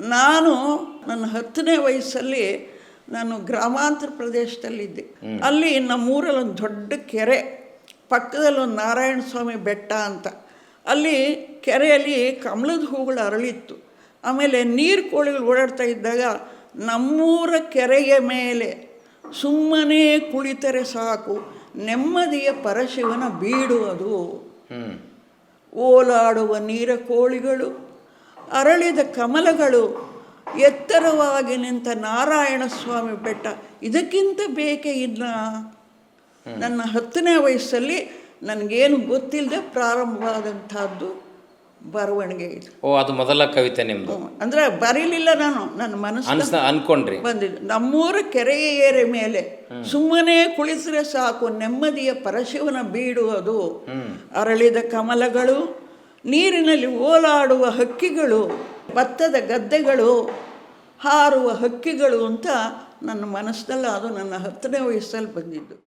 ನಾನು ನನ್ನ ಹತ್ತನೇ ವಯಸ್ಸಲ್ಲಿ ನಾನು ಗ್ರಾಮಾಂತರ ಪ್ರದೇಶದಲ್ಲಿದ್ದೆ. ಅಲ್ಲಿ ನಮ್ಮೂರಲ್ಲಿ ಒಂದು ದೊಡ್ಡ ಕೆರೆ ಪಕ್ಕದಲ್ಲಿ ಒಂದು ನಾರಾಯಣ ಸ್ವಾಮಿ ಬೆಟ್ಟ ಅಂತ. ಅಲ್ಲಿ ಕೆರೆಯಲ್ಲಿ ಕಮಲದ ಹೂಗಳು ಅರಳಿತ್ತು. ಆಮೇಲೆ ನೀರು ಕೋಳಿಗಳು ಓಡಾಡ್ತಾ ಇದ್ದಾಗ ನಮ್ಮೂರ ಕೆರೆಯ ಮೇಲೆ ಸುಮ್ಮನೆ ಕುಳಿತರೆ ಸಾಕು ನೆಮ್ಮದಿಯ ಪರಶಿವನ ಬೀಡು ಅದು. ಓಲಾಡುವ ನೀರ ಕೋಳಿಗಳು ಅರಳಿದ ಕಮಲಗಳು ಎತ್ತರವಾಗಿ ನಿಂತ ನಾರಾಯಣ ಸ್ವಾಮಿ ಬೆಟ್ಟ. ಇದಕ್ಕಿಂತ ಬೇಕೇ ಇಲ್ಲ ನನ್ನ ಹತ್ತನೇ ವಯಸ್ಸಲ್ಲಿ ನನಗೇನು ಗೊತ್ತಿಲ್ಲದೆ ಪ್ರಾರಂಭವಾದಂಥದ್ದು ಬರವಣಿಗೆ ಇದು. ಓ ಅದು ಮೊದಲ ಕವಿತೆ ನಿಮ್ಮದು ಅಂದರೆ ಬರೀಲಿಲ್ಲ ನಾನು ನನ್ನ ಮನಸ್ಸು ಅನ್ಕೊಂಡ್ರಿ. ಬಂದಿದ್ದು. ನಮ್ಮೂರ ಕೆರೆಯ ಏರೆ ಮೇಲೆ ಸುಮ್ಮನೆ ಕುಳಿತರೆ ಸಾಕು ನೆಮ್ಮದಿಯ ಪರಶಿವನ ಬೀಡು ಅದು. ಅರಳಿದ ಕಮಲಗಳು ನೀರಿನಲ್ಲಿ ಓಲಾಡುವ ಹಕ್ಕಿಗಳು, ಭತ್ತದ ಗದ್ದೆಗಳು, ಹಾರುವ ಹಕ್ಕಿಗಳು ಅಂತ ನನ್ನ ಮನಸ್ಸಿನಲ್ಲಿ ಅದು ನನ್ನ ಹತ್ತನೇ ವಯಸ್ಸಲ್ಲಿ ಬಂದಿದ್ದು.